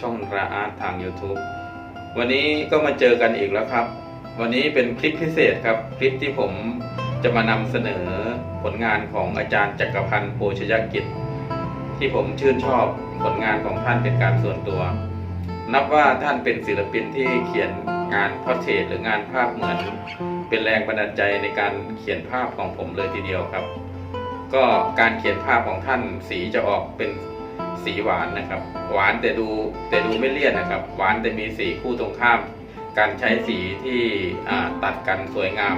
ช่องราอาร์ตทาง YouTube วันนี้ก็มาเจอกันอีกแล้วครับ วันนี้เป็นคลิปพิเศษครับ คลิปที่ผมจะมานำเสนอผลงานของอาจารย์จักรพันธ์โภชยกิจ ที่ผมชื่นชอบผลงานของท่านเป็นการส่วนตัว นับว่าท่านเป็นศิลปินที่เขียนงานพอร์เทรตหรืองานภาพเหมือน เป็นแรงบันดาลใจในการเขียนภาพของผมเลยทีเดียวครับ ก็การเขียนภาพของท่านสีจะออกเป็น สีหวานนะครับ หวานแต่ดูแต่ดูไม่เลี่ยนนะครับ หวานแต่มีสีคู่ตรงข้าม การใช้สีที่ตัดกันสวยงาม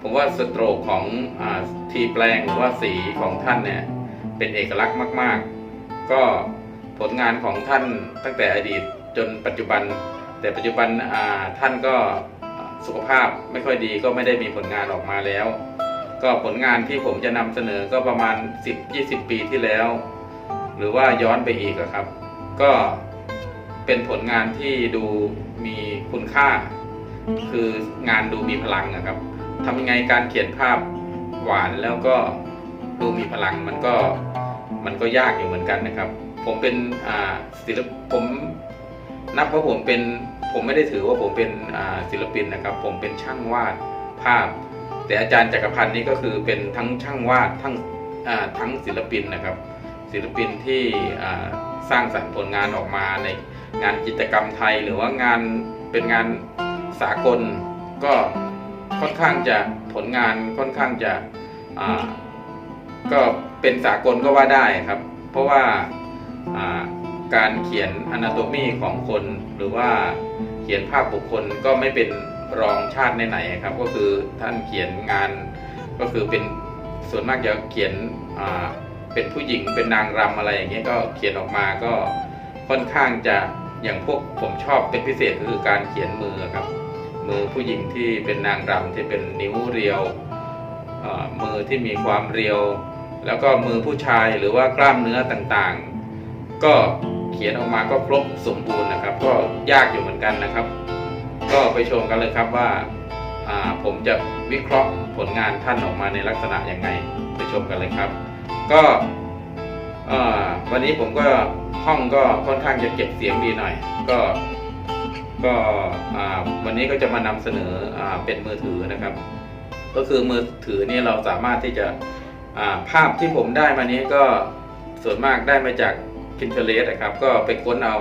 ผมว่าสโตรกของอทีแปลงหรือว่าสีของท่านเนี่ยเป็นเอกลักษณ์มาก ๆ ก็ผลงานของท่านตั้งแต่อดีตจนปัจจุบัน แต่ปัจจุบันท่านก็สุขภาพไม่ค่อยดีก็ไม่ได้มีผลงานออกมาแล้ว ก็ผลงานที่ผมจะนำเสนอก็ประมาณ 10-20 ปีที่แล้ว หรือว่าย้อนไปอีกอะครับ ก็เป็นผลงานที่ดูมีคุณค่า คืองานดูมีพลังนะครับทำยังไงการเขียนภาพหวานแล้วก็ดูมีพลังมันก็มันก็ยากอยู่เหมือนกันนะครับ ผมเป็นศิลปผมนับว่าผมเป็นผมไม่ได้ถือว่าผมเป็นศิลปินนะครับ ผมเป็นช่างวาดภาพ แต่อาจารย์จักรพันธ์นี่ก็คือเป็นทั้งช่างวาดทั้งทั้งศิลปินนะครับ ศิลปินที่อ่าสร้างสรรค์ผลงานออกมาในงานจิตรกรรมไทย หรือว่างานเป็นงานสากลก็ค่อนข้างจะผลงานค่อนข้างจะอ่าก็เป็นสากลก็ว่าได้ครับ เพราะว่าอ่าการเขียนอนาโตมีของคนหรือว่าเขียนภาพบุคคลก็ไม่เป็นรองชาติไหนๆครับ ก็คือท่านเขียนงานก็คือเป็นส่วนมากจะเขียนอ่า เป็นผู้หญิงเป็นนางรำอะไรอย่างเงี้ยก็เขียนออกมาก็ค่อนข้างจะอย่างพวกผมชอบเป็นพิเศษก็คือการเขียนมือครับ มือผู้หญิงที่เป็นนางรำที่เป็นนิ้วเรียวอ่อมือที่มีความเรียว แล้วก็มือผู้ชายหรือว่ากล้ามเนื้อต่างๆ ก็เขียนออกมาก็ครบสมบูรณ์นะครับ ก็ยากอยู่เหมือนกันนะครับ ก็ไปชมกันเลยครับว่าอ่าผมจะวิเคราะห์ผลงานท่านออกมาในลักษณะยังไงไปชมกันเลยครับ ก็วันนี้ผมก็ห้องก็ค่อนข้างจะเก็บเสียงดีหน่อย ก็ก็วันนี้ก็จะมานำเสนออเป็นมือถือนะครับ ก็คือมือถือนี่เราสามารถที่จะาภาพที่ผมได้มานี้ก็ส่วนมากได้มาจาก Pinterest นะครับ ก็ไปค้นเอา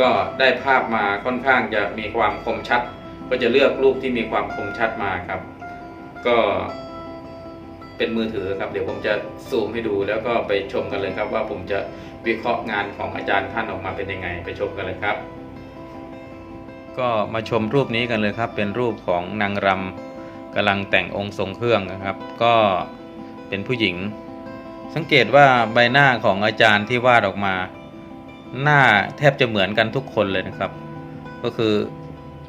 ก็ได้ภาพมาค่อนข้างจะมีความคมชัด ก็จะเลือกรูปที่มีความคมชัดมาครับ ก็ เป็นมือถือครับเดี๋ยวผมจะซูมให้ดูแล้วก็ไปชมกันเลยครับ ว่าผมจะวิเคราะห์งานของอาจารย์ท่านออกมาเป็นยังไง ไปชมกันเลยครับ ก็มาชมรูปนี้กันเลยครับ เป็นรูปของนางรำกำลังแต่งองค์ทรงเครื่องนะครับ ก็เป็นผู้หญิง สังเกตว่าใบหน้าของอาจารย์ที่วาดออกมา หน้าแทบจะเหมือนกันทุกคนเลยนะครับ ก็คือ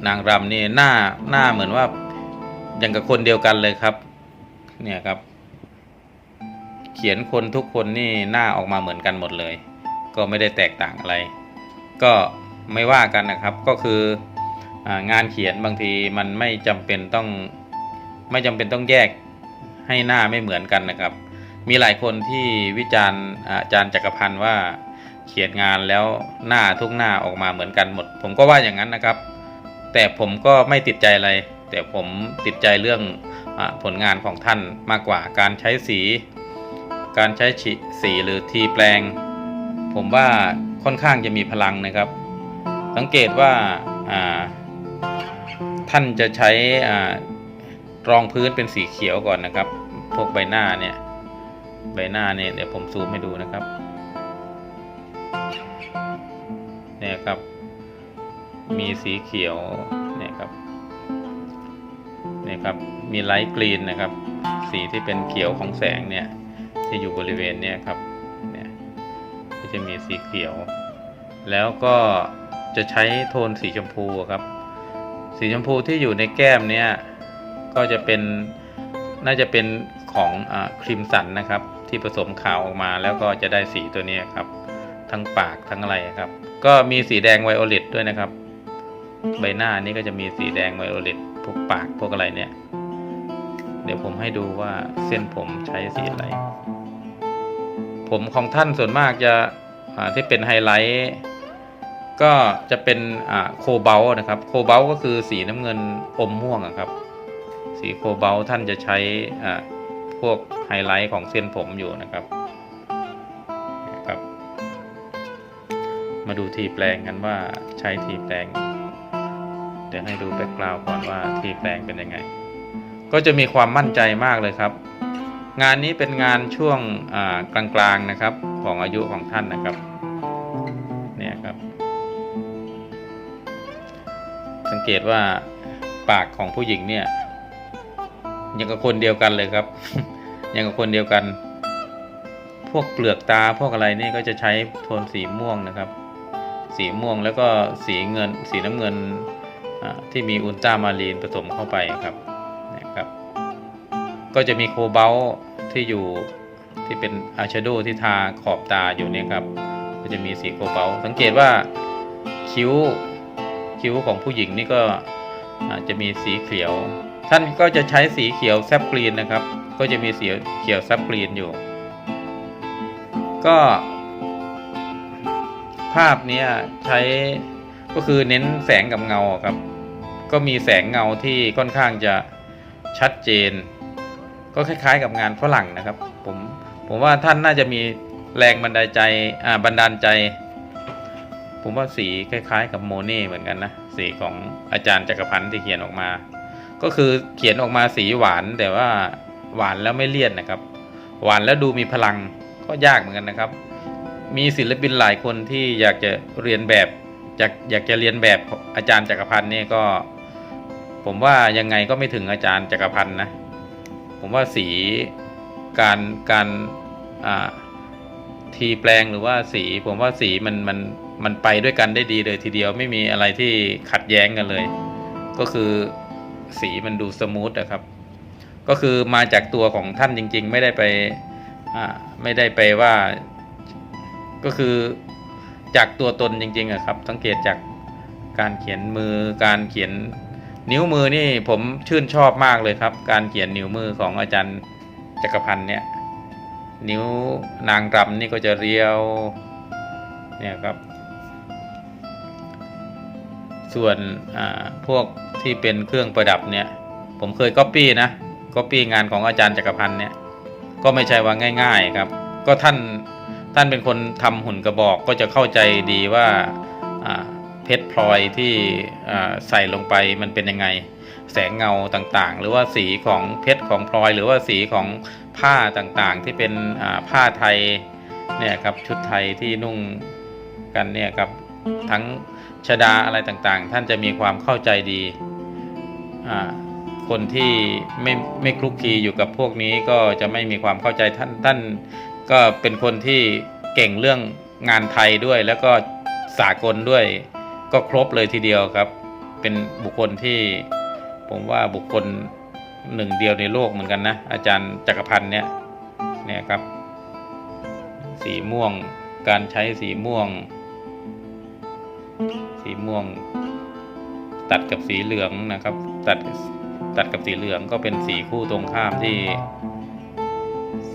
นางรำนี่หน้าหน้าเหมือนว่าอย่างกับคนเดียวกันเลยครับ เนี่ยครับ เขียนคนทุกคนนี่หน้าออกมาเหมือนกันหมดเลย ก็ไม่ได้แตกต่างอะไร ก็ไม่ว่ากันนะครับก็คืองานเขียนบางทีมันไม่จำเป็นต้องไม่จำเป็นต้องแยกให้หน้าไม่เหมือนกันนะครับ มีหลายคนที่วิจารณ์อาจารย์จักรพันธ์ว่าเขียนงานแล้วหน้าทุกหน้าออกมาเหมือนกันหมด ผมก็ว่าอย่างนั้นนะครับ แต่ผมก็ไม่ติดใจอะไร แต่ผมติดใจเรื่องอผลงานของท่านมากกว่าการใช้สี การใช้ฉีสีหรือทีแปลง ผมว่าค่อนข้างจะมีพลังนะครับ สังเกตว่าาท่านจะใช้รองพื้นเป็นสีเขียวก่อนนะครับ พวกใบหน้าเนี่ย ใบหน้าเนี่ยเดี๋ยวผมซูมให้ดูนะครับ เนี่ยครับ มีสีเขียว เนี่ยครับ เนี่ยครับ มีไลท์กรีนนะครับ สีที่เป็นเขียวของแสงเนี่ย ที่อยู่บริเวณเนี่ยครับเนี่ยก็จะมีสีเขียว แล้วก็จะใช้โทนสีชมพูครับ สีชมพูที่อยู่ในแก้มเนี่ยก็จะเป็นน่าจะเป็นของครีมสันนะครับ ที่ผสมขาวออกมาแล้วก็จะได้สีตัวนี้ครับ ทั้งปากทั้งอะไรครับ ก็มีสีแดงไวโอเลตด้วยนะครับ ใบหน้านี่ก็จะมีสีแดงไวโอเลตพวกปากพวกอะไรเนี่ย เดี๋ยวผมให้ดูว่าเส้นผมใช้สีอะไร ผมของท่านส่วนมากจะที่เป็นไฮไลท์ก็จะเป็นโคเบลนะครับ โคเบลก็คือสีน้ำเงินอมม่วงครับ สีโคเบลท่านจะใช้พวกไฮไลท์ของเส้นผมอยู่นะครับครับ มาดูทีแปลงกันว่าใช้ทีแปลง เดี๋ยวให้ดูแบ็กกราวด์ก่อนว่าทีแปลงเป็นยังไง ก็จะมีความมั่นใจมากเลยครับ งานนี้เป็นงานช่วงกลางๆนะครับของอายุของท่านนะครับเนี่ยครับ สังเกตว่าปากของผู้หญิงเนี่ยยังกับคนเดียวกันเลยครับยังกับคนเดียวกัน พวกเปลือกตาพวกอะไรนี่ก็จะใช้โทนสีม่วงนะครับ สีม่วงแล้วก็สีเงินสีน้ำเงินที่มีอุลตรามารีนผสมเข้าไปครับ ก็จะมีโคเบลที่อยู่ที่เป็นอาชโดที่ทาขอบตาอยู่เนี่ยครับ ก็จะมีสีโคเบลสังเกตว่าคิ้วคิ้วของผู้หญิงนี่ก็จะมีสีเขียว ท่านก็จะใช้สีเขียวแซบกรีนนะครับ ก็จะมีสีเขียวแซบกรีนอยู่ ก็ ภาพนี้ใช้ก็คือเน้นแสงกับเงาครับ ก็มีแสงเงาที่ค่อนข้างจะชัดเจน ก็คล้าย ๆ กับงานฝรั่งนะครับ ผมผมว่าท่านน่าจะมีแรงบันดาลใจอ่าบันดาลใจ ผมว่าสีคล้าย ๆ กับโมเน่เหมือนกันนะสีของอาจารย์จักรพันธ์ที่เขียนออกมา ก็คือเขียนออกมาสีหวานแต่ว่าหวานแล้วไม่เลี่ยนนะครับ หวานแล้วดูมีพลังก็ยากเหมือนกันนะครับ มีศิลปินหลายคนที่อยากจะเรียนแบบอยากอยากจะเรียนแบบอาจารย์จักรพันธ์เนี่ยก็ ผมว่ายังไงก็ไม่ถึงอาจารย์จักรพันธ์นะ ผมว่าสีการการทีแปลงหรือว่าสี ผมว่าสีมันมันมันไปด้วยกันได้ดีเลยทีเดียวไม่มีอะไรที่ขัดแย้งกันเลย ก็คือสีมันดูสมูทนะครับ ก็คือมาจากตัวของท่านจริง ๆ ไม่ได้ไปไม่ได้ไปว่าก็คือจากตัวตนจริงๆอะครับ สังเกตจากการเขียนมือการเขียน นิ้วมือนี่ผมชื่นชอบมากเลยครับ การเขียนนิ้วมือของอาจารย์จักรพันธ์เนี่ย นิ้วนางรำนี่ก็จะเรียวเนี่ยครับ ส่วนพวกที่เป็นเครื่องประดับเนี่ย ผมเคยก๊อปปี้นะก๊อปปี้งานของอาจารย์จักรพันธ์เนี่ยก็ไม่ใช่ว่าง่าย ๆครับ ก็ท่านท่านเป็นคนทำหุ่นกระบอกก็จะเข้าใจดีว่า เพชรพลอยที่ใส่ลงไปมันเป็นยังไง แสงเงาต่างๆ หรือว่าสีของเพชรของพลอย หรือว่าสีของผ้าต่างๆ ที่เป็นผ้าไทยเนี่ยครับชุดไทยที่นุ่งกันเนี่ยครับทั้งชดาอะไรต่างๆ ท่านจะมีความเข้าใจดี คนที่ไม่ไม่คลุกคลีอยู่กับพวกนี้ก็จะไม่มีความเข้าใจท่านท่านก็เป็นคนที่เก่งเรื่องงานไทยด้วยแล้วก็สากลด้วย ก็ครบเลยทีเดียวครับ เป็นบุคคลที่ผมว่าบุคคลหนึ่งเดียวในโลกเหมือนกันนะ อาจารย์จักรพันธ์เนี่ยเนี่ยครับ สีม่วงการใช้สีม่วง สีม่วง ตัดกับสีเหลืองนะครับ ตัดตัดกับสีเหลืองก็เป็นสีคู่ตรงข้ามที่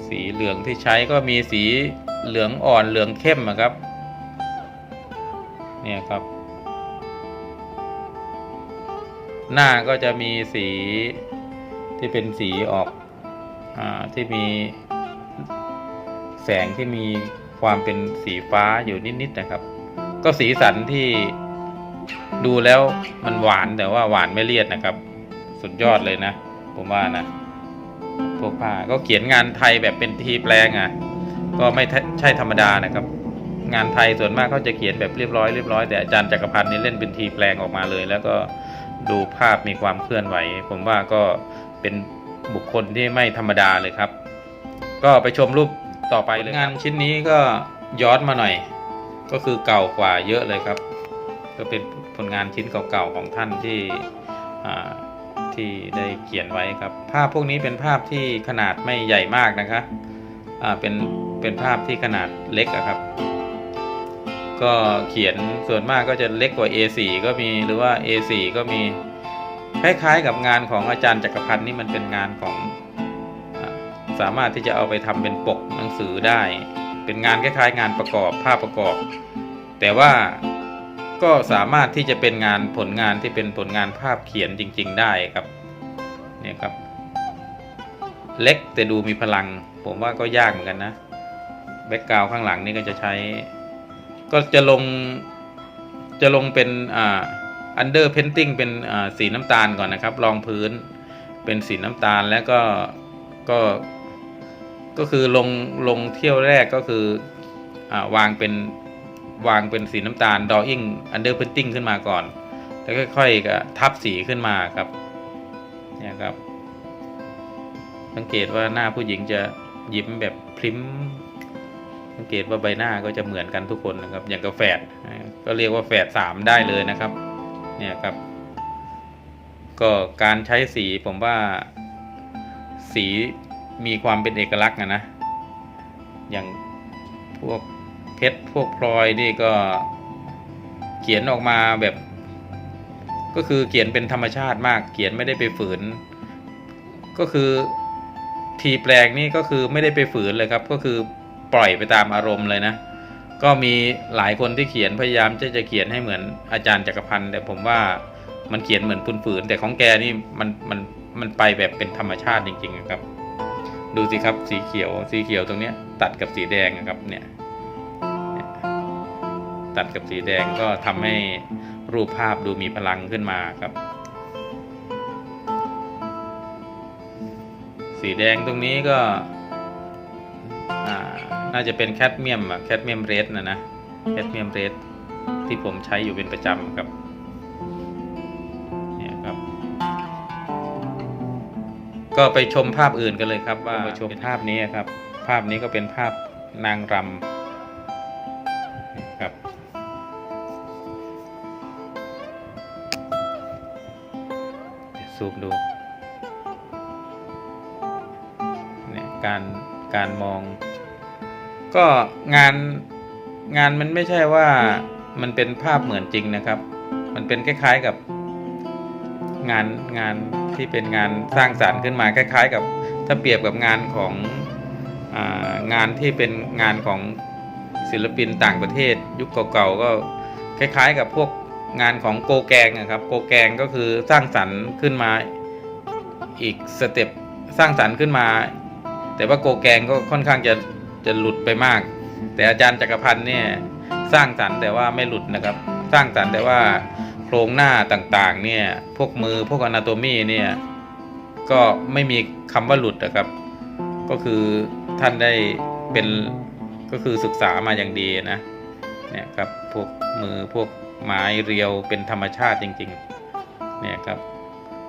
สีเหลืองที่ใช้ก็มีสีเหลืองอ่อนเหลืองเข้มอะครับ เนี่ยครับ หน้าก็จะมีสีที่เป็นสีออกอที่มีแสงที่มีความเป็นสีฟ้าอยู่นิดๆนะครับ ก็สีสันที่ดูแล้วมันหวานแต่ว่าหวานไม่เลียดนะครับ สุดยอดเลยนะ ผมว่านะพวกผ้าก็เขียนงานไทยแบบเป็นทีแปลงอะ ก็ไม่ใช่ธรรมดานะครับ งานไทยส่วนมากเขาจะเขียนแบบเรียบร้อยเรียบร้อยแต่อาจารย์จักรพันธ์นี่เล่นเป็นทีแปลงออกมาเลย แล้วก็ ดูภาพมีความเคลื่อนไหว ผมว่าก็เป็นบุคคลที่ไม่ธรรมดาเลยครับ ก็ไปชมรูปต่อไปเลยงานชิ้นนี้ก็ย้อนมาหน่อย ก็คือเก่ากว่าเยอะเลยครับ ก็เป็นผลงานชิ้นเก่าๆของท่านที่ที่ได้เขียนไว้ครับ ภาพพวกนี้เป็นภาพที่ขนาดไม่ใหญ่มากนะครับเป็นเป็นภาพที่ขนาดเล็กอะครับ ก็เขียนส่วนมากก็จะเล็กกว่า A4 ก็มีหรือว่า A4 ก็มีคล้ายๆกับงานของอาจารย์จักรพันธ์นี่มันเป็นงานของสามารถที่จะเอาไปทำเป็นปกหนังสือได้เเป็นงานคล้าย ๆ งานประกอบภาพประกอบ แต่ว่าก็สามารถที่จะเป็นงานผลงานที่เป็นผลงานภาพเขียนจริง ๆ ได้ครับเนี่ยครับ เล็กแต่ดูมีพลัง ผมว่าก็ยากเหมือนกันนะแบ็กกราวข้างหลังนี่ก็จะใช้ ก็จะลงจะลงเป็นอ่า under painting เป็นอ่าสีน้ำตาลก่อนนะครับ รองพื้นเป็นสีน้ำตาลแล้วก็ก็ก็คือลงลงเที่ยวแรกก็คืออาวางเป็นวางเป็นสีน้ำตาล drawing under painting ขึ้นมาก่อน แล้วค่อยๆก็ทับสีขึ้นมาครับเนี่ยครับ สังเกตว่าหน้าผู้หญิงจะยิ้มแบบพริ้ม สังเกตว่าใบหน้าก็จะเหมือนกันทุกคนนะครับ อย่างกับแฝดก็เรียกว่าแฝดสามได้เลยนะครับ เนี่ยครับ ก็การใช้สีผมว่าสีมีความเป็นเอกลักษณ์นะนะอย่างพวกเพชรพวกพลอยนี่ก็เขียนออกมาแบบ ก็คือเขียนเป็นธรรมชาติมาก เขียนไม่ได้ไปฝืน ก็คือทีแปลงนี่ก็คือไม่ได้ไปฝืนเลยครับ ก็คือ ปล่อยไปตามอารมณ์เลยนะ ก็มีหลายคนที่เขียนพยายามที่จะเขียนให้เหมือนอาจารย์จักรพันธ์แต่ผมว่ามันเขียนเหมือนฝืนๆแต่ของแกนี่มันมันมันไปแบบเป็นธรรมชาติจริงๆครับ ดูสิครับสีเขียวสีเขียวตรงเนี้ย ตัดกับสีแดงครับเนี่ยตัดกับสีแดงก็ทำให้รูปภาพดูมีพลังขึ้นมาครับ สีแดงตรงนี้ก็ น่าจะเป็นแคดเมียมอะแคดเมียมเรดนะนะแคดเมียมเรดที่ผมใช้อยู่เป็นประจำครับเนี่ยครับ ก็ไปชมภาพอื่นกันเลยครับ ว่าชมภาพนี้ครับ ภาพนี้ก็เป็นภาพนางรำครับเดี๋ยวซูมดูเนี่ยการการมอง ก็งานงานมันไม่ใช่ว่ามันเป็นภาพเหมือนจริงนะครับ มันเป็นคล้าย ๆกับงานงานที่เป็นงานสร้างสารรค์ขึ้นมาคล้าย ๆ กับถ้าเปรียบกับงานขององานที่เป็นงานของศิลปินต่างประเทศ ยุคเก่าๆก็คล้าย ๆ กับพวกงานของโกแกงนะครับโกแกงก็คือสร้างสรรค์ขึ้นมาอีกสเต็ปสร้างสรรค์ขึ้นมา แต่ว่าโกแกงก็ค่อนข้างจะ จะหลุดไปมาก แต่อาจารย์จักรพันธ์เนี่ยสร้างสรรค์แต่ว่าไม่หลุดนะครับ สร้างสรรค์แต่ว่าโครงหน้าต่างๆ เนี่ยพวกมือพวกอนาโตมีเนี่ยก็ไม่มีคำว่าหลุดนะครับ ก็คือท่านได้เป็นก็คือศึกษามาอย่างดีนะเนี่ยครับพวกมือพวกไม้เรียวเป็นธรรมชาติจริงๆเนี่ยครับ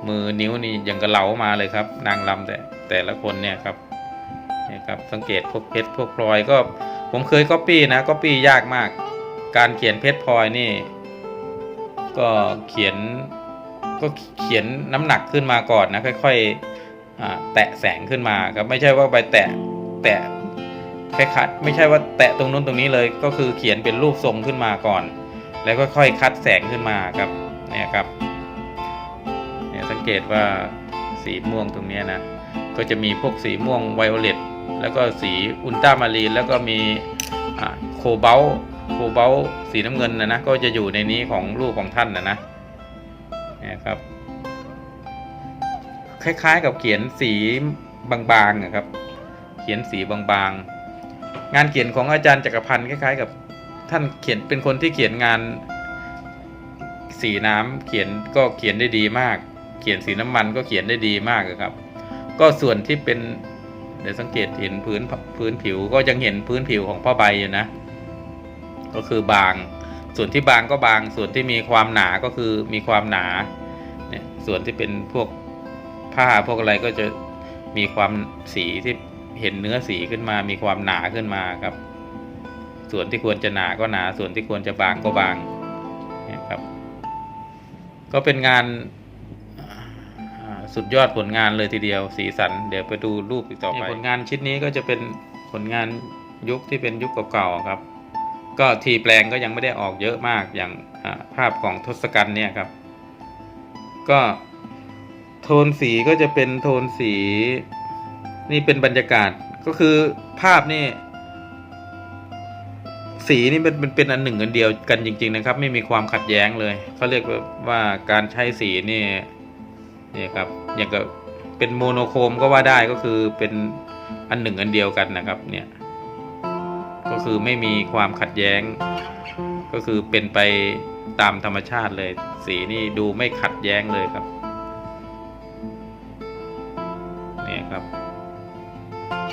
มือนิ้วนี่ยังกระเหลามาเลยครับ นางลำแต่แต่ละคนเนี่ยครับ นี่ยครับสังเกตพวกเพชรพวกพลอยก็ผมเคยก๊อปปี้นะก๊อปปี้ยากมาก การเขียนเพชรพลอยนี่ ก็เขียนก็เขียนน้ำหนักขึ้นมาก่อนนะค่อยๆอ่าแตะแสงขึ้นมาครับไม่ใช่ว่าไปแตะแตะคล้ายๆไม่ใช่ว่าแตะตรงนู้นตรงนี้เลย ก็คือเขียนเป็นรูปทรงขึ้นมาก่อน แล้วค่อยคัดแสงขึ้นมาครับเนี่ยครับเนี่ยสังเกตว่าสีม่วงตรงนี้นะก็จะมีพวกสีม่วงไวโอเลต แล้วก็สีอุลตรามารีนแล้วก็มีโคบาลโคบาลสีน้ำเงินนะนะก็จะอยู่ในนี้ของรูปของท่านนะนะเนี่ยครับ คล้ายๆกับเขียนสีบางๆนะครับ เขียนสีบางๆ งานเขียนของอาจารย์จักรพันธ์คล้ายๆกับท่านเขียนเป็นคนที่เขียนงานสีน้ำเขียนก็เขียนได้ดีมาก เขียนสีน้ำมันก็เขียนได้ดีมากครับ ก็ส่วนที่เป็น เดี๋ยวสังเกตเห็นพื้นพื้นผิวก็ยังเห็นพื้นผิวของผ้าใบอยู่นะ ก็คือบาง ส่วนที่บางก็บาง ส่วนที่มีความหนาก็คือมีความหนา เนี่ยส่วนที่เป็นพวกผ้าพวกอะไรก็จะมีความสีที่เห็นเนื้อสีขึ้นมา มีความหนาขึ้นมาครับ ส่วนที่ควรจะหนาก็หนา ส่วนที่ควรจะบางก็บางเนี่ยครับ ก็เป็นงาน สุดยอดผลงานเลยทีเดียว สีสัน เดี๋ยวไปดูรูปอีกต่อไปผลงานชิ้นนี้ก็จะเป็นผลงานยุคที่เป็นยุคเก่าๆครับ ก็ทีแปลงก็ยังไม่ได้ออกเยอะมากอย่างภาพของทศกัณฐ์เนี่ยครับ ก็โทนสีก็จะเป็นโทนสี นี่เป็นบรรยากาศก็คือภาพนี่สีนี่เป็นเป็นอันหนึ่งอันเดียวกันจริง ๆ นะครับ ไม่มีความขัดแย้งเลยเขาเรียกว่าการใช้สีนี่ นี่ครับอย่างกับเป็นโมโนโครมก็ว่าได้ก็คือเป็นอันหนึ่งอันเดียวกันนะครับเนี่ยก็คือไม่มีความขัดแย้ง ก็คือเป็นไปตามธรรมชาติเลย สีนี่ดูไม่ขัดแย้งเลยครับเนี่ยครับ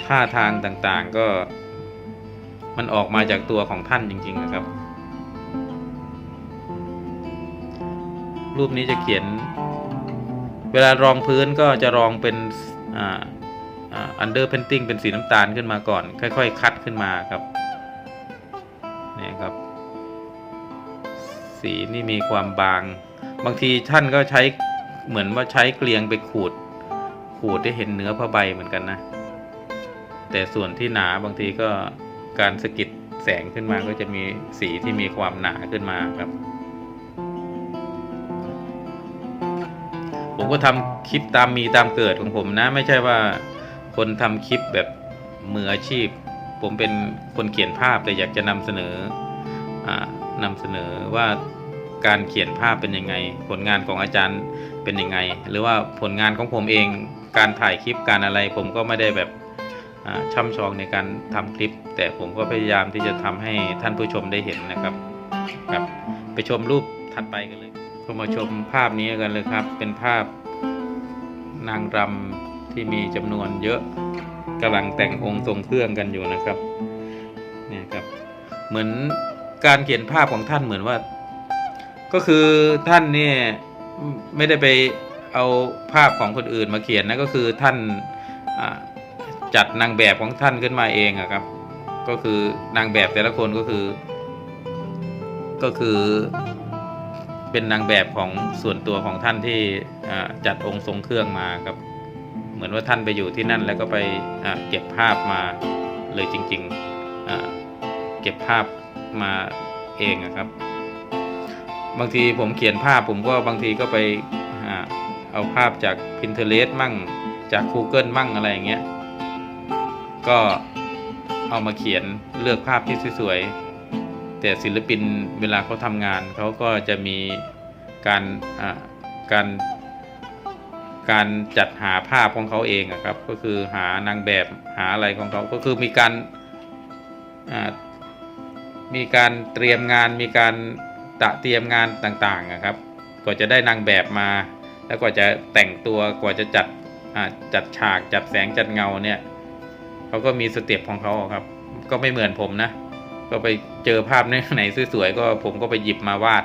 ท่าทางต่างๆก็มันออกมาจากตัวของท่านจริง ๆ นะครับ รูปนี้จะเขียน เวลารองพื้นก็จะรองเป็นอ่าอ่า under painting เป็นสีน้ำตาลขึ้นมาก่อน ค่อยๆ คัดขึ้นมาครับนี่ครับ สีนี่มีความบาง บางทีท่านก็ใช้เหมือนว่าใช้เกลียงไปขูด ขูดได้เห็นเนื้อผ้าใบเหมือนกันนะ แต่ส่วนที่หนาบางทีก็การสกิดแสงขึ้นมาก็จะมีสีที่มีความหนาขึ้นมาครับ ผมก็ทำคลิปตามมีตามเกิดของผมนะ ไม่ใช่ว่าคนทำคลิปแบบมืออาชีพ ผมเป็นคนเขียนภาพแต่อยากจะนำเสนออานำเสนอว่าการเขียนภาพเป็นยังไง ผลงานของอาจารย์เป็นยังไง หรือว่าผลงานของผมเองการถ่ายคลิปการอะไร ผมก็ไม่ได้แบบช่ำชองในการทำคลิป แต่ผมก็พยายามที่จะทำให้ท่านผู้ชมได้เห็นนะครับครับไปชมรูปถัดไปกันเลย ก็มาชมภาพนี้กันเลยครับ เป็นภาพนางรำที่มีจำนวนเยอะกำลังแต่งองค์ทรงเครื่องกันอยู่นะครับเนี่ยครับ เหมือนการเขียนภาพของท่านเหมือนว่า ก็คือท่านเนี่ยไม่ได้ไปเอาภาพของคนอื่นมาเขียนนะก็คือท่านอ่าจัดนางแบบของท่านขึ้นมาเองอะครับ ก็คือนางแบบแต่ละคนก็คือ ก็คือ เป็นนางแบบของส่วนตัวของท่านที่จัดองค์ทรงเครื่องมาครับ เหมือนว่าท่านไปอยู่ที่นั่นแล้วก็ไปเก็บภาพมาเลยจริงๆเก็บภาพมาเองครับ บางทีผมเขียนภาพผมก็บางทีก็ไปอเอาภาพจาก Pinterest มั่งจาก Google มั่งอะไรอย่างเงี้ยก็เอามาเขียนเลือกภาพที่สวยๆ แต่ศิลปินเวลาเขาทำงานเขาก็จะมีการอ่าการการจัดหาภาพของเขาเองอครับ ก็คือหานางแบบหาอะไรของเขาก็คือมีการอ่ามีการเตรียมงานมีการตะเตรียมงานต่างๆอะครับกว่าจะได้นางแบบมา แล้วกว่าจะแต่งตัวกว่าจะจัดอ่าจัดฉากจัดแสงจัดเงาเนี่ยเขาก็มีสเต็ปของเขาครับ ก็ไม่เหมือนผมนะ ก็ไปเจอภาพไหนสวยๆก็ผมก็ไปหยิบมาวาด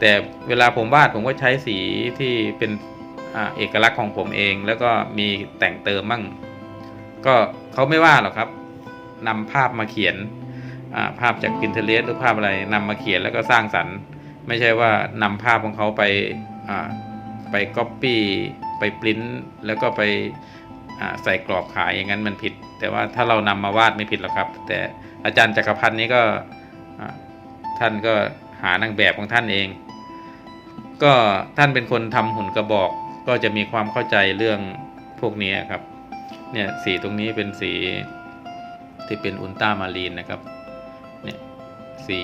แต่เวลาผมวาดผมก็ใช้สีที่เป็นอเอกลักษณ์ของผมเอง แล้วก็มีแต่งเติมมั่ง ก็เขาไม่ว่าหรอกครับนำภาพมาเขียนภาพจาก Pinterest หรือภาพอะไรนำมาเขียนแล้วก็สร้างสรรค์ ไม่ใช่ว่านำภาพของเขาไปไปก๊อปปี้ไปปริ้นแล้วก็ไป ใส่กรอบขายอย่างนั้นมันผิด แต่ว่าถ้าเรานำมาวาดไม่ผิดหรอกครับ แต่อาจารย์จักรพันธ์นี้ก็ท่านก็หานางแบบของท่านเอง ก็ท่านเป็นคนทำหุ่นกระบอก ก็จะมีความเข้าใจเรื่องพวกนี้ครับ เนี่ยสีตรงนี้เป็นสีที่เป็นอุลตรามารีนนะครับ เนี่ยสี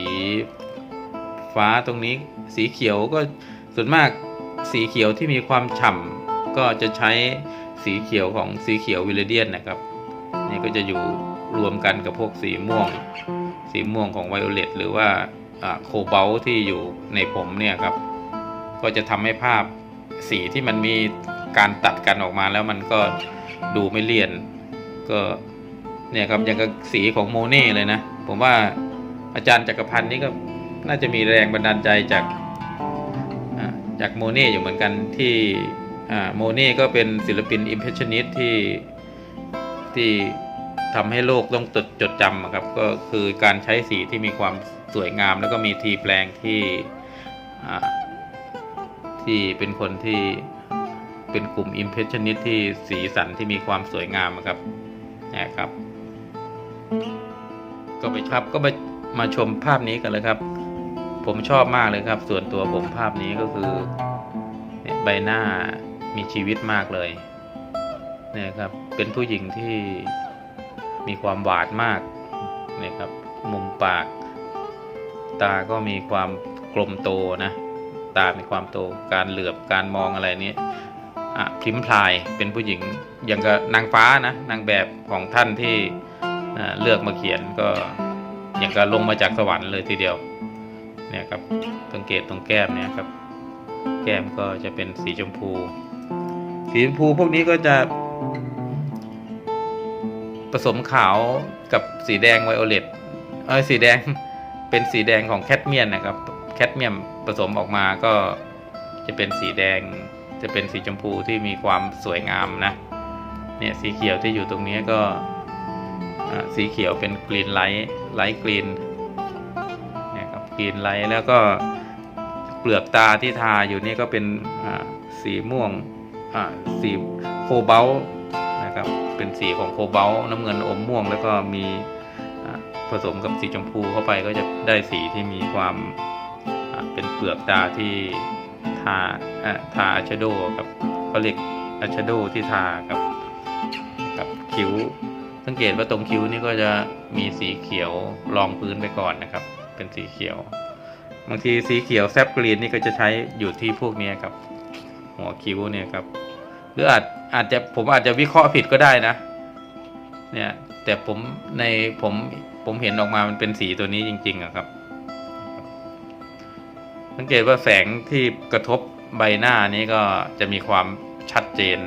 ฟ้าตรงนี้สีเขียวก็ส่วนมากสีเขียวที่มีความฉ่ำก็จะใช้ สีเขียวของสีเขียววิลเดียนนะครับนี่ก็จะอยู่รวมกันกับพวกสีม่วง สีม่วงของไวโอเลตหรือว่าโคเบลที่อยู่ในผมเนี่ยครับ ก็จะทำให้ภาพสีที่มันมีการตัดกันออกมาแล้วมันก็ดูไม่เลี่ยน ก็เนี่ยครับอย่างกับสีของโมเน่เลยนะ ผมว่าอาจารย์จักรพันธ์นี่ก็น่าจะมีแรงบันดาลใจจากจากโมเน่อยู่เหมือนกันที่ โมเน่ก็เป็นศิลปินอิมเพรสชันนิสที่ที่ทำให้โลกต้องจดจดจำครับก็คือการใช้สีที่มีความสวยงาม แล้วก็มีทีแปลงที่ที่เป็นคนที่เป็นกลุ่มอิมเพรสชันนิสที่สีสันที่มีความสวยงามครับนะครับ ก็ไปครับก็ไปมาชมภาพนี้กันเลยครับ ผมชอบมากเลยครับ ส่วนตัวผมภาพนี้ก็คือใบหน้า มีชีวิตมากเลยเนี่ยครับเป็นผู้หญิงที่มีความหวานมากเนี่ยครับมุมปาก ตาก็มีความกลมโตนะตา มีความโตการเหลือบการมองอะไรนี้อะพริมพลายเป็นผู้หญิงอย่างกับนางฟ้านะนางแบบของท่านที่เลือกมาเขียนก็อย่างกับลงมาจากสวรรค์เลยทีเดียวเนี่ยครับสังเกตตรงแก้มเนี่ยครับ แก้มก็จะเป็นสีชมพู สีชมพูพวกนี้ก็จะ ผสมขาวกับสีแดงไวโอเลตเออสีแดงเป็นสีแดงของแคดเมียนนะครับ แคดเมียมผสมออกมาก็จะเป็นสีแดง จะเป็นสีชมพูที่มีความสวยงามนะ เนี่ยสีเขียวที่อยู่ตรงนี้ก็สีเขียวเป็นกรีนไลท์ไลท์กรีนเนี่ยครับกรีนไลท์แล้วก็เปลือกตาที่ทาอยู่นี่ก็เป็นสีม่วง สีโคบลต์นะครับเป็นสีของโคบลต์น้ำเงินอมม่วง แล้วก็มีผสมกับสีชมพูเข้าไปก็จะได้สีที่มีความเป็นเปลือกตาที่ทาทาอัชโดครับเขาเรียกอัชโดที่ทากับกับคิ้ว สังเกตว่าตรงคิ้วนี่ก็จะมีสีเขียวรองพื้นไปก่อนนะครับ เป็นสีเขียว บางทีสีเขียวแซบกรีนนี่ก็จะใช้อยู่ที่พวกนี้ครับ หัวคิ้วเนี่ยครับหรืออาจอาจจะผมอาจจะวิเคราะห์ผิดก็ได้นะ เนี่ยแต่ผมในผมผมเห็นออกมามันเป็นสีตัวนี้จริงๆอะครับ สังเกตว่าแสงที่กระทบใบหน้านี้ก็จะมีความชัดเจน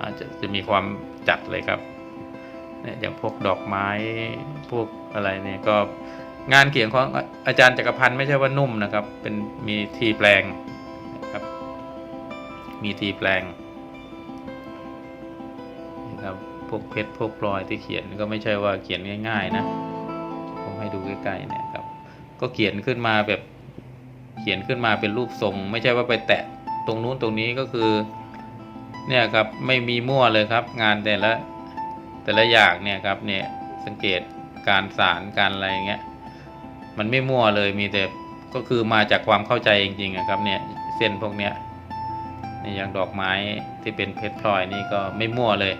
อาจจะจะมีความจัดเลยครับเนี่ยอย่างพวกดอกไม้พวกอะไรเนี่ยก็งานเขียนของอาจารย์จักรพันธ์ไม่ใช่ว่านุ่มนะครับ เป็นมีทีแปลง มีทีแปลงนะครับพวกเพชรพวกพลอยที่เขียนก็ไม่ใช่ว่าเขียนง่าย ๆ นะผมให้ดูใกล้ๆเนี่ยครับก็เขียนขึ้นมาแบบเขียนขึ้นมาเป็นรูปทรง ไม่ใช่ว่าไปแตะตรงนู้นตรงนี้ก็คือเนี่ยครับไม่มีมั่วเลยครับงานแต่ละแต่ละอย่างเนี่ยครับเนี่ยสังเกตการสารการอะไรเงี้ยมันไม่มั่วเลยมีแต่ก็คือมาจากความเข้าใจจริงๆครับเนี่ยเส้นพวกเนี้ย อย่างดอกไม้ที่เป็นเพชรพลอยนี่ก็ไม่มั่วเลย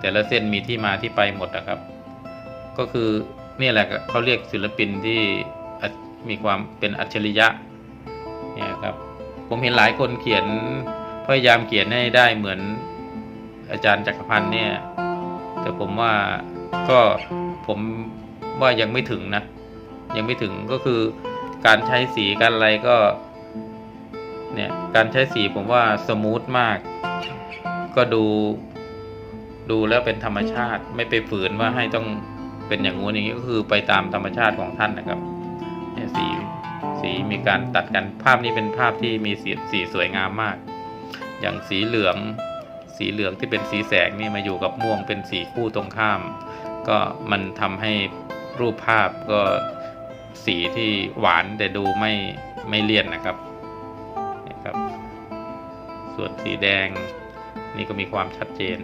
แต่ละเส้นมีที่มาที่ไปหมดนะครับ ก็คือนี่แหละเขาเรียกศิลปินที่มีความเป็นอัจฉริยะเนี่ยครับผมเห็นหลายคนเขียนพยายามเขียนให้ได้เหมือนอาจารย์จักรพันธ์เนี่ยแต่ผมว่าก็ผมว่ายังไม่ถึงนะยังไม่ถึงก็คือการใช้สีการอะไรก็ เนี่ยการใช้สีผมว่าสมูทมาก ก็ดูดูแล้วเป็นธรรมชาติไม่ไปฝืนว่าให้ต้องเป็นอย่างงู้นอย่างนี้ก็คือไปตามธรรมชาติของท่านนะครับเนี่ยสีสีมีการตัดกันภาพนี้เป็นภาพที่มีสีสีสวยงามมาก อย่างสีเหลือง สีเหลืองที่เป็นสีแสงนี่มาอยู่กับม่วงเป็นสีคู่ตรงข้าม ก็มันทำให้รูปภาพก็สีที่หวานแต่ดูไม่ไม่เลี่ยนนะครับ ส่วนสีแดง นี่ก็มีความชัดเจน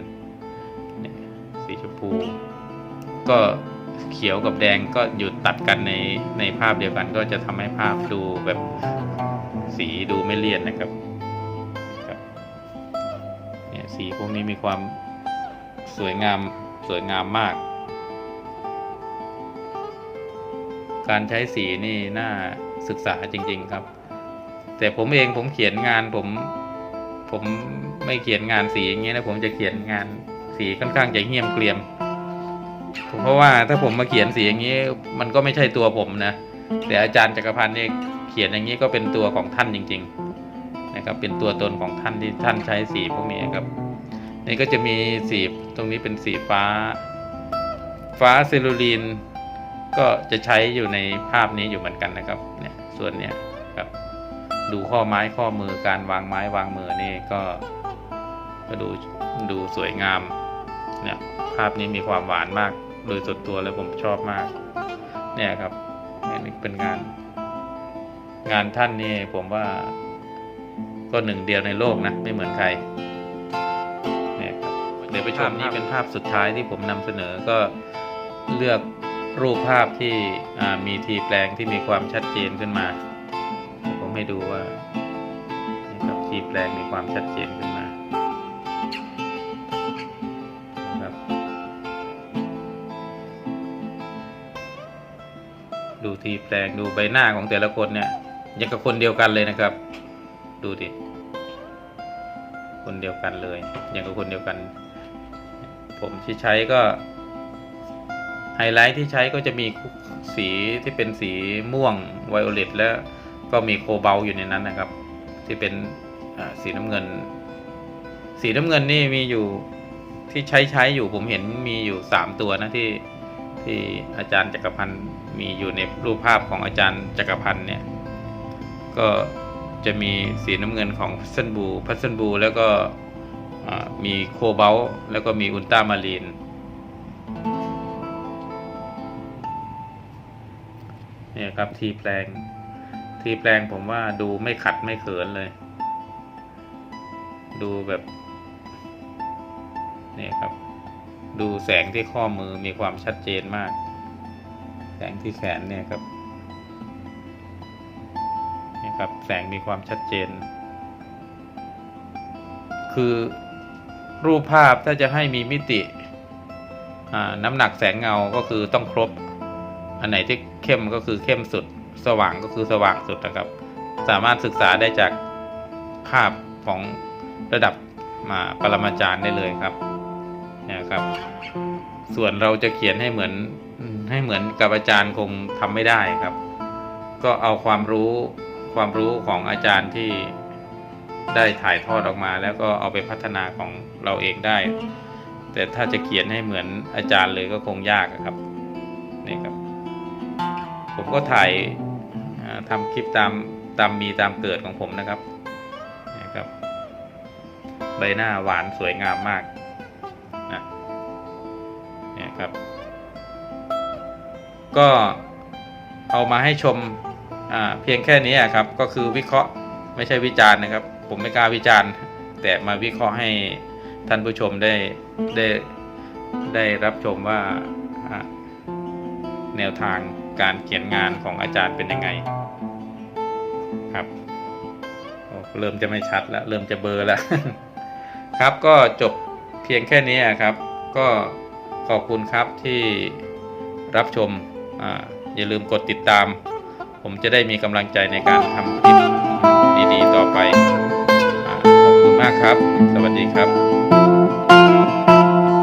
สีชมพู ก็เขียวกับแดงก็อยู่ตัดกันในในภาพเดียวกันก็จะทำให้ภาพดูแบบสีดูไม่เลี่ยนนะครับเนี่ยสีพวกนี้มีความสวยงามสวยงามมาก การใช้สีนี่น่าศึกษาจริง ๆครับ แต่ผมเองผมเขียนงานผม ผมไม่เขียนงานสีอย่างเงี้ยนะผมจะเขียนงานสีค่อนข้างจะเงียมเกรียม เพราะว่าถ้าผมมาเขียนสีอย่างนี้ มันก็ไม่ใช่ตัวผมนะแต่อาจารย์จักรพันธ์เนี่ยเขียนอย่างนี้ก็เป็นตัวของท่านจริง ๆ นะครับ เป็นตัวตนของท่านที่ท่านใช้สีพวกนี้ครับนี่ก็จะมีสีตรงนี้เป็นสีฟ้า ฟ้าเซลลูลีนก็จะใช้อยู่ในภาพนี้อยู่เหมือนกันนะครับเนี่ยส่วนเนี้ย ดูข้อไม้ข้อมือการวางไม้วางมือนี่ก็ก็ดูดูสวยงามเนี่ยภาพนี้มีความหวานมาก โดยส่วนตัวแล้วผมชอบมาก เนี่ยครับนี่เป็นงาน งานท่านนี่ผมว่าก็หนึ่งเดียวในโลกนะ ไม่เหมือนใครเนี่ยครับเดี๋ยวไปชมนี่เป็นภาพสุดท้ายที่ผมนำเสนอก็เลือกรูปภาพที่มีทีแปลงที่มีความชัดเจนขึ้นมา ให้ดูว่านี่ครับทีแปลงมีความชัดเจนขึ้นมาครับดูทีแปลงดูใบหน้าของแต่ละคนเนี่ยยังกับคนเดียวกันเลยนะครับ ดูดิคนเดียวกันเลยยังกับคนเดียวกัน ผมที่ใช้ก็ไฮไลท์ที่ใช้ก็จะมีสีที่เป็นสีม่วงไวโอเลตแล้ว ก็มีโคเบลอยู่ในนั้นนะครับ ที่เป็นสีน้ำเงิน สีน้ำเงินนี่มีอยู่ที่ใช้ใช้อยู่ผมเห็นมีอยู่สามตัวนะที่ที่อาจารย์จักรพันธ์มีอยู่ในรูปภาพของอาจารย์จักรพันธ์เนี่ยก็จะมีสีน้ำเงินของพัสซันบูพัสนบู แล้วก็มีโคเบลแล้วก็มีอุลตรามารีนเนี่ยครับทีแปลง ทีแปลงผมว่าดูไม่ขัดไม่เขินเลย ดูแบบนี่ครับ ดูแสงที่ข้อมือมีความชัดเจนมาก แสงที่แขนเนี่ยครับนี่ครับ แสงมีความชัดเจน คือรูปภาพถ้าจะให้มีมิติน้ำหนักแสงเงาก็คือต้องครบ อันไหนที่เข้มก็คือเข้มสุด สว่างก็คือสว่างสุดนะครับ สามารถศึกษาได้จากภาพของระดับมาปรมาจารย์ได้เลยครับเนี่ยครับ ส่วนเราจะเขียนให้เหมือนให้เหมือนกับอาจารย์คงทำไม่ได้ครับ ก็เอาความรู้ความรู้ของอาจารย์ที่ได้ถ่ายทอดออกมา แล้วก็เอาไปพัฒนาของเราเองได้ แต่ถ้าจะเขียนให้เหมือนอาจารย์เลยก็คงยากครับนี่ครับ ผมก็ถ่ายอ่าทำคลิปตามตามมีตามเกิดของผมนะครับนะครับ ใบหน้าหวานสวยงามมากนะเนี่ยครับ ก็เอามาให้ชมเพียงแค่นี้ครับ ก็คือวิเคราะห์ไม่ใช่วิจารณ์นะครับ ผมไม่กล้าวิจารณ์ แต่มาวิเคราะห์ให้ท่านผู้ชมได้ได้ได้รับชมว่าแนวทาง การเขียนงานของอาจารย์เป็นยังไงครับเริ่มจะไม่ชัดแล้วเริ่มจะเบลอแล้วครับก็จบเพียงแค่นี้ครับ ก็ขอบคุณครับที่รับชมออย่าลืมกดติดตาม ผมจะได้มีกำลังใจในการทำคลิปดีๆ ต่อไปอขอบคุณมากครับ สวัสดีครับ